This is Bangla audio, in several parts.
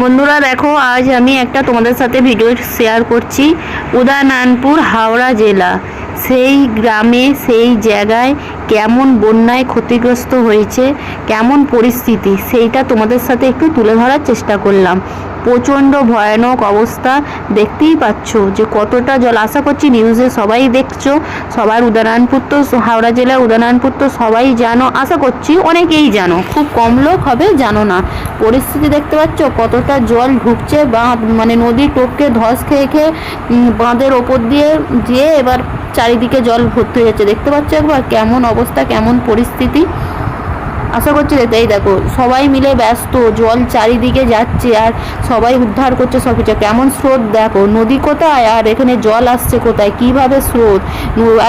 বন্ধুরা দেখো, আজ আমি একটা তোমাদের সাথে ভিডিও শেয়ার করছি। উদানানপুর হাওড়া জেলা। সেই গ্রামে, সেই জায়গায় কেমন বন্যায় ক্ষতিগ্রস্ত হয়েছে, কেমন পরিস্থিতি, সেইটা তোমাদের সাথে একটু তুলে ধরার চেষ্টা করলাম। প্রচণ্ড ভয়ানক অবস্থা দেখতেই পাচ্ছ যে কতটা জল। আশা করছি নিউজে সবাই দেখছ, সবার উদয়নারায়ণপুর তো হাওড়া জেলার উদয়নারায়ণপুর তো সবাই জানো। আশা করছি অনেকেই জানো, খুব কম লোক হবে, জানো না। পরিস্থিতি দেখতে পাচ্ছ কতটা জল ঢুকছে, বাঁধ মানে নদী টোপকে ধস খেয়ে খেয়ে বাঁধের ওপর দিয়ে যেয়ে এবার চারিদিকে জল ভর্তি হয়ে যাচ্ছে দেখতে পাচ্ছ একবার কেমন অবস্থা, কেমন পরিস্থিতি। আশা করছি দেখতে এই দেখো, সবাই মিলে ব্যস্ত, জল চারিদিকে যাচ্ছে আর সবাই উদ্ধার করছে সব কিছু কেমন স্রোত দেখো, নদী কোথায় আর এখানে জল আসছে কোথায়? কীভাবে স্রোত?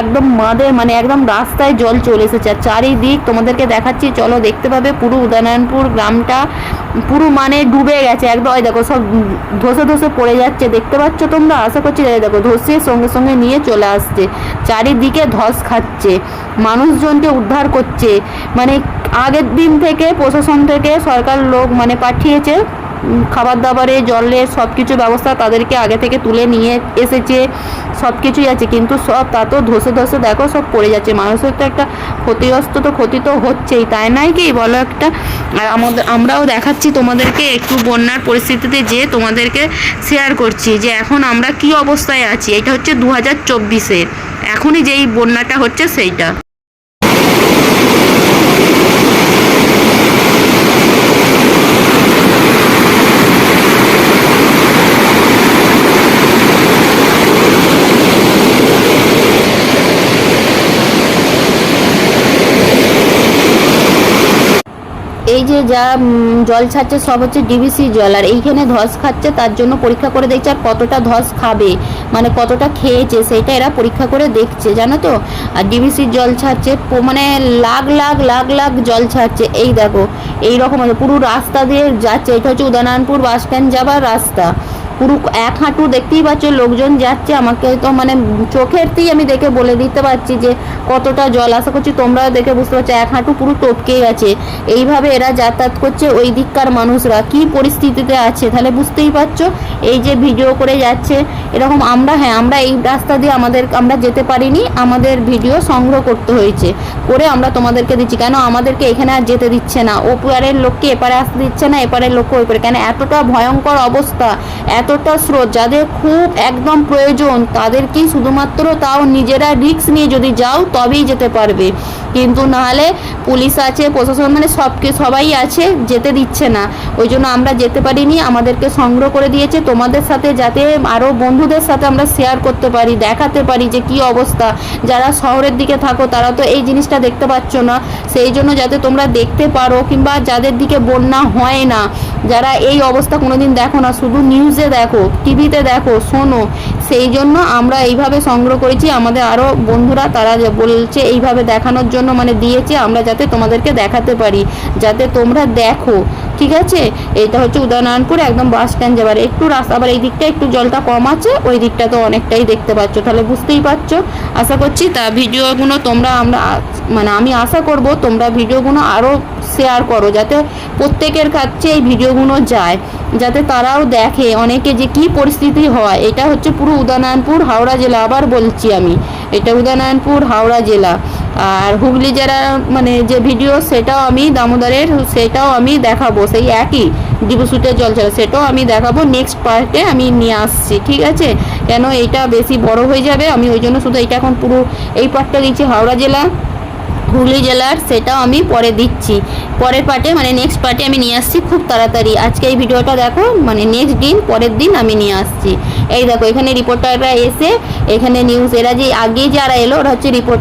একদম মাদের মানে একদম রাস্তায় জল চলে এসেছে। আর চারিদিক তোমাদেরকে দেখাচ্ছি, চলো দেখতে পাবে পুরো উদয়নারায়ণপুর গ্রামটা। পুরো মানে ডুবে গেছে একদম। দেখো, সব ধসে ধসে পড়ে যাচ্ছে। দেখতে পাচ্ছ তোমরা? আশা করছি দেখো, ধসে সঙ্গে সঙ্গে নিয়ে চলে আসছে। চারিদিকে ধস খাচ্ছে। মানুষজনকে উদ্ধার করছে। মানে আগের দিন থেকে প্রশাসন থেকে সরকার লোক মানে পাঠিয়েছে খাবার দাবারে জলের সব কিছু ব্যবস্থা তাদেরকে আগে থেকে তুলে নিয়ে এসেছে সব কিছুই আছে, কিন্তু সব তা তো ধসে ধসে দেখো সব পড়ে যাচ্ছে। মানুষের তো একটা ক্ষতিগ্রস্ত তো ক্ষতি তো হচ্ছেই, তাই নয় কি? বলো একটা। আর আমাদের, আমরাও দেখাচ্ছি তোমাদেরকে একটু বন্যার পরিস্থিতিতে যে তোমাদেরকে শেয়ার করছি যে এখন আমরা কি অবস্থায় আছি। এটা হচ্ছে দু হাজার চব্বিশের এখনই যেই বন্যাটা হচ্ছে সেইটা। এই যে যা জল ছাড়ছে সব হচ্ছে ডিবিসি জল। আর এইখানে ধস খাচ্ছে তার জন্য পরীক্ষা করে দেখছে আর কতটা ধস খাবে মানে কতটা খেয়েছে সেটা এরা পরীক্ষা করে দেখছে জানো তো? আর ডিবিসি জল ছাড়ছে মানে লাখ লাখ লাখ লাখ জল ছাড়ছে। এই দেখো এই রকম আছে, পুরো রাস্তা দিয়ে যাচ্ছে। এটা হচ্ছে উদয়নারায়ণপুর বাস স্ট্যান্ড যাবার রাস্তা। পুরো এক হাঁটু দেখতেই পাচ্ছ, লোকজন যাচ্ছে, আমাকে তো মানে চোখেরতেই আমি দেখে বলে দিতে পারছি যে কতটা জল। আশা করছি তোমরাও দেখে বুঝতে পারছ, এক হাঁটু পুরো টপকে গেছে এইভাবে এরা যাতায়াত করছে ওই দিককার মানুষরা। কি পরিস্থিতিতে আছে তাহলে বুঝতেই পারছ এই যে ভিডিও করে যাচ্ছে, এরকম আমরা হ্যাঁ আমরা এই রাস্তা দিয়ে আমাদের, আমরা যেতে পারিনি, আমাদের ভিডিও সংগ্রহ করতে হয়েছে। করে আমরা তোমাদেরকে দিচ্ছি, কেন আমাদেরকে এখানে আর যেতে দিচ্ছে না? ওপারের লোককে এপারে আসতে দিচ্ছে না, এপারের লোককে ওই পারে কেন এতটা ভয়ঙ্কর অবস্থা, এতটা স্রোত, যাদের খুব একদম প্রয়োজন, তাদেরকেই শুধুমাত্র তাও নিজেরা রিস্ক নিয়ে যদি যাও, তবেই যেতে পারবে। কিন্তু নাহলে পুলিশ আছে, প্রশাসন মানে সবকে, সবাই আছে, যেতে দিচ্ছে না। ওই জন্য আমরা যেতে পারিনি, আমাদেরকে সংগ্রহ করে দিয়েছে। তোমাদের সাথে যাতে আরও বন্ধুদের সাথে আমরা শেয়ার করতে পারি, দেখাতে পারি যে কি অবস্থা। যারা শহরের দিকে থাকো, তারা তো এই জিনিসটা দেখতে পাচ্ছ না। সেই জন্য যাতে তোমরা দেখতে পারো, কিংবা যাদের দিকে বন্যা হয় না, যারা এই অবস্থা কোনোদিন দেখো না, শুধু নিউজে দেখো টিভিতে দেখো, শোনো। সেই জন্য আমরা এইভাবে সংগ্রহ করেছি। আমাদের আরও বন্ধুরা তারা বলছে এইভাবে দেখানোর জন্য মানে দিয়েছে, আমরা যাতে তোমাদেরকে দেখাতে পারি। যাতে তোমরা দেখো, ঠিক আছে? এটা হচ্ছে উদয়নারায়ণপুর একদম বাস স্ট্যান্ড যাবার। একটু রাস্তা, আবার এই দিকটা একটু জলটা কম আছে, ওই দিকটা তো অনেকটাই দেখতে পাচ্ছ। তাহলে বুঝতেই পারছ। আশা করছি তা ভিডিওগুলো তোমরা আমরা মানে আমি আশা করব তোমরা ভিডিওগুলো আরও শেয়ার করো, যাতে প্রত্যেকের কাছে এই ভিডিওগুলো যায়, যাতে তারাও দেখে অনেকে যে কি পরিস্থিতি হয়। এটা হচ্ছে পুরো উদয়নারায়ণপুর, হাওড়া জেলা, আবার বলছি আমি। এটা উদয়নারায়ণপুর, হাওড়া জেলা। আর হুগলি জেলার মানে যে ভিডিও, সেটাও আমি দামোদরের, সেটাও আমি দেখাবো। সেই একই ডিবুসুটের জল ছাড়া সেটাও আমি দেখাবো। নেক্সট পার্টে আমি নিয়ে আসছি, ঠিক আছে? কেন এইটা বেশি বড় হয়ে যাবে? আমি ওই জন্য শুধু এইটা এখন পুরো এই পার্টটা দিচ্ছি, হাওড়া জেলা। হুগলি জেলার, সেটাও আমি পরে দিচ্ছি। পরের পার্টে মানে নেক্সট পার্টে আমি নিয়ে আসছি খুব তাড়াতাড়ি। আজকে এই ভিডিওটা দেখো মানে নেক্সট দিন, পরের দিন আমি নিয়ে আসছি। এই দেখো, এখানে রিপোর্টাররা এসে, এখানে নিউজ এরা যে আগে যারা এলো, ওরা হচ্ছে রিপোর্টার